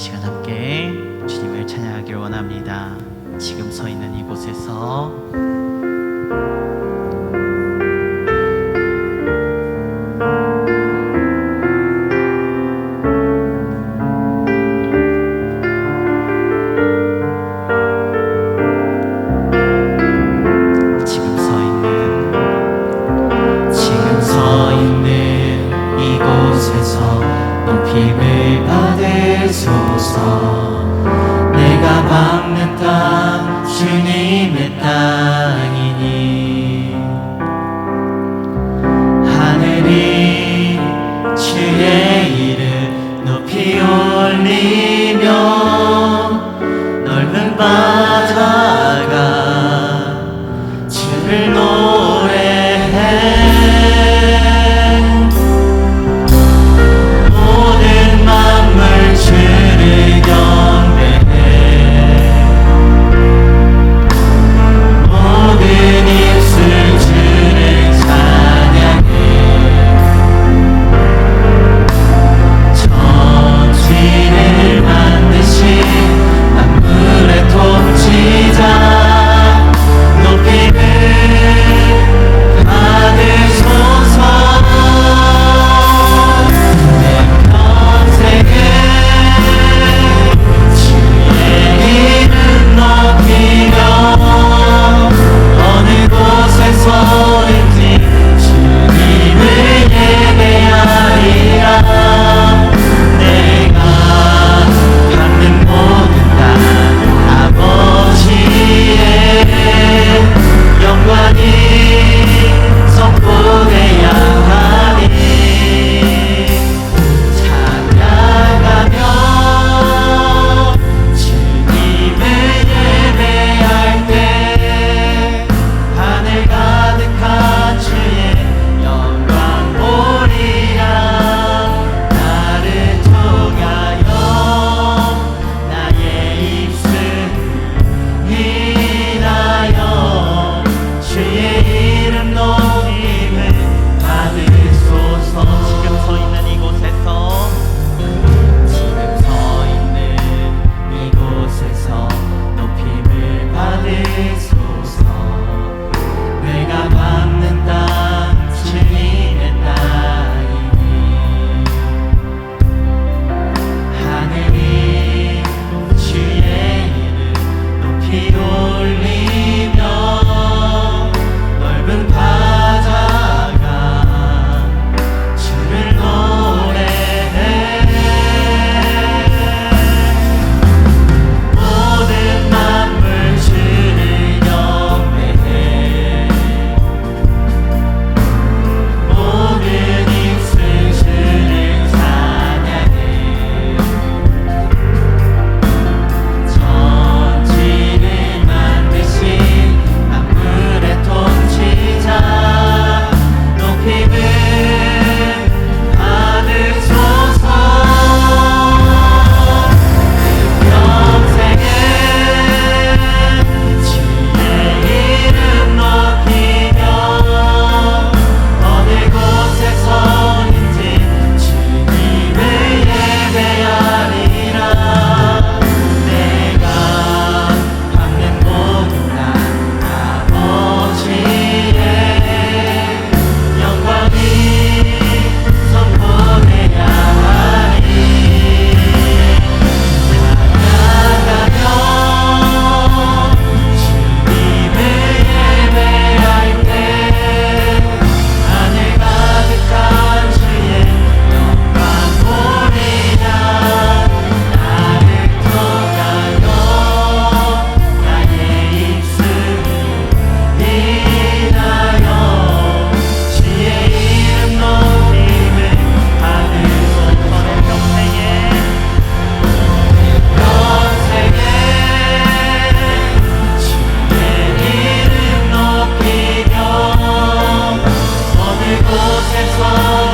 시간 함께 주님을 찬양하길 원합니다. 지금 서 있는 이곳에서 as long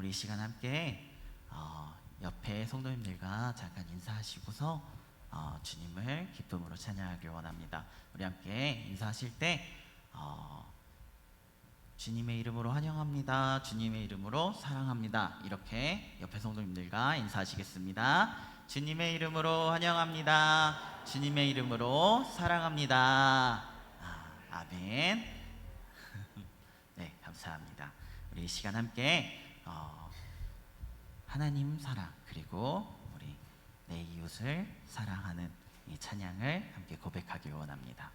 우리 이 시간 함께 어, 옆에 성도님들과 잠깐 인사하시고서 어, 주님을 기쁨으로 찬양하길 원합니다. 우리 함께 인사하실 때 어, 주님의 이름으로 환영합니다. 주님의 이름으로 사랑합니다. 이렇게 옆에 성도님들과 인사하시겠습니다. 주님의 이름으로 환영합니다. 주님의 이름으로 사랑합니다. 아, 아멘. 네, 감사합니다. 우리 이 시간 함께 어, 하나님 사랑 그리고 우리 내 이웃을 사랑하는 이 찬양을 함께 고백하길 원합니다.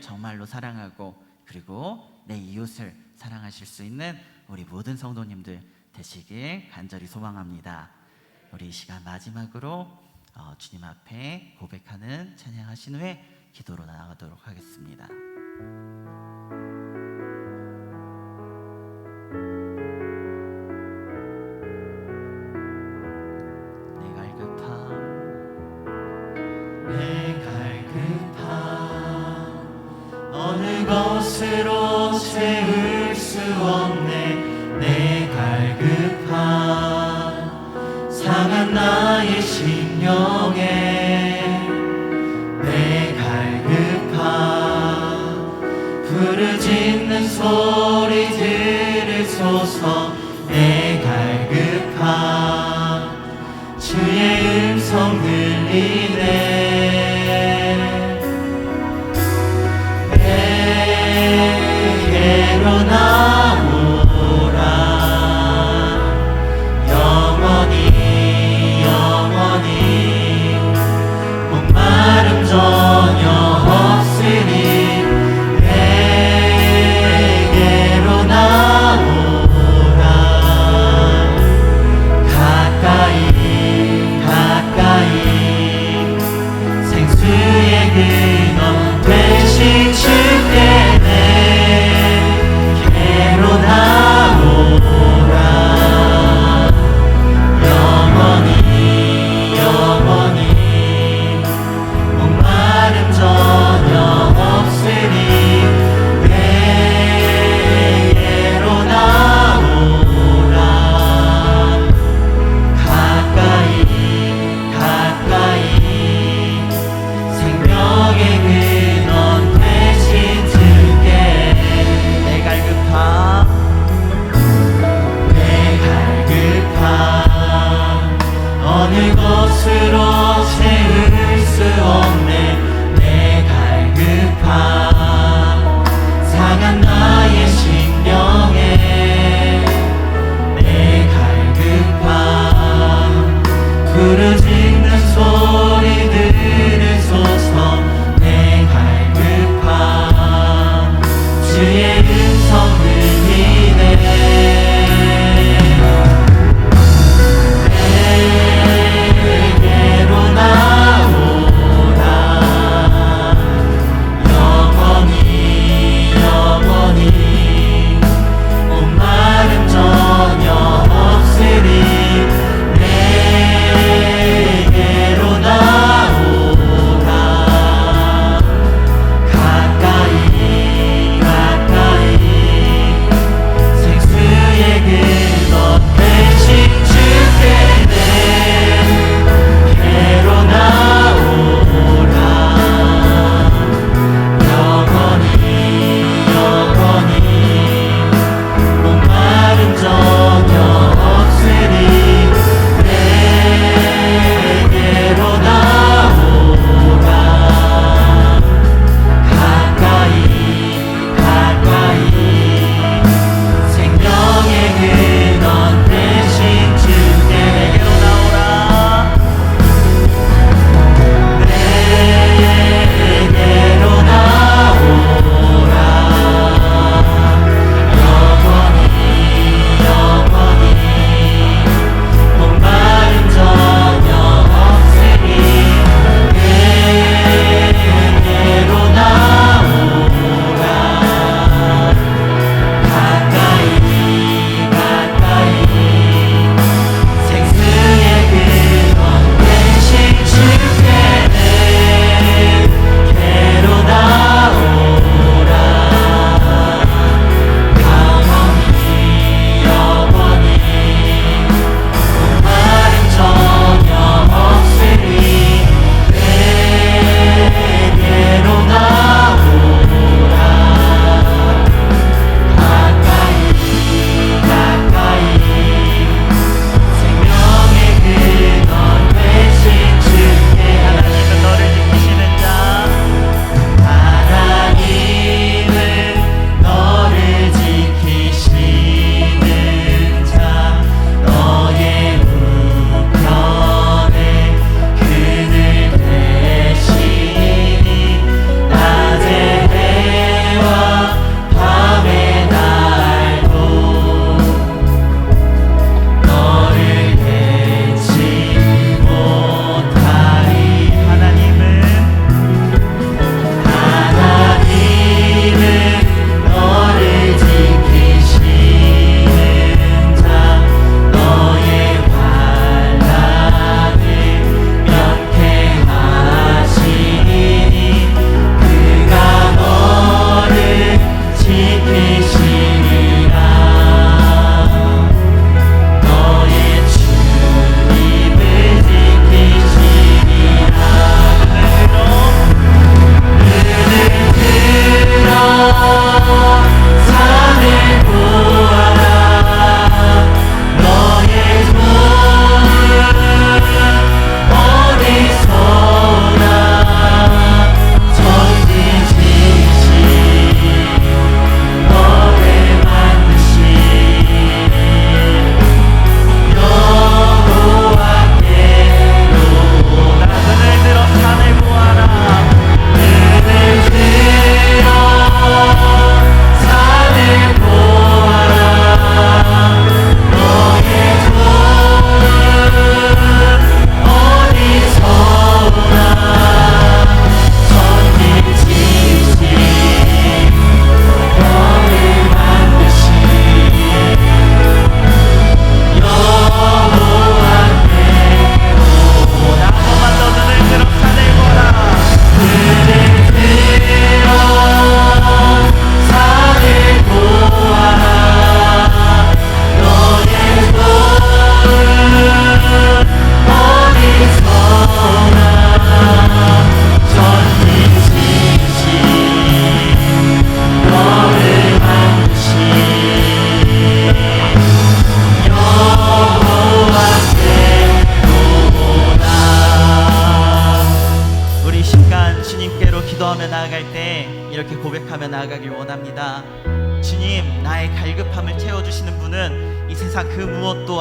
정말로 사랑하고 그리고 내 이웃을 사랑하실 수 있는 우리 모든 성도님들 되시길 간절히 소망합니다. 우리 이 시간 마지막으로 어, 주님 앞에 고백하는 찬양하신 후에 기도로 나아가도록 하겠습니다. 주의 음성 들리네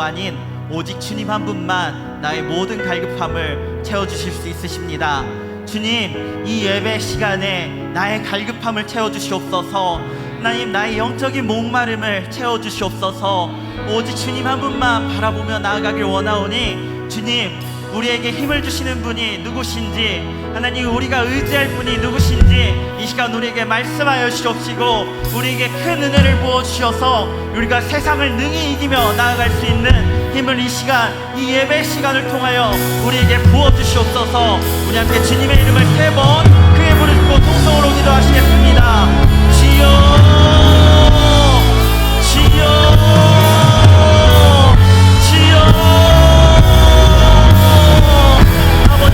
아닌 오직 주님 한 분만 나의 모든 갈급함을 채워주실 수 있으십니다. 주님, 이 예배 시간에 나의 갈급함을 채워주시옵소서. 하나님, 나의 영적인 목마름을 채워주시옵소서. 오직 주님 한 분만 바라보며 나아가길 원하오니 주님, 우리에게 힘을 주시는 분이 누구신지 하나님 우리가 의지할 분이 누구신지 이 시간 우리에게 말씀하여 주시옵시고 우리에게 큰 은혜를 부어 주셔서 우리가 세상을 능히 이기며 나아갈 수 있는 힘을 이 시간 이 예배 시간을 통하여 우리에게 부어 주시옵소서. 우리 함께 주님의 이름을 세번 크게 부르고 통성으로 기도하시겠습니다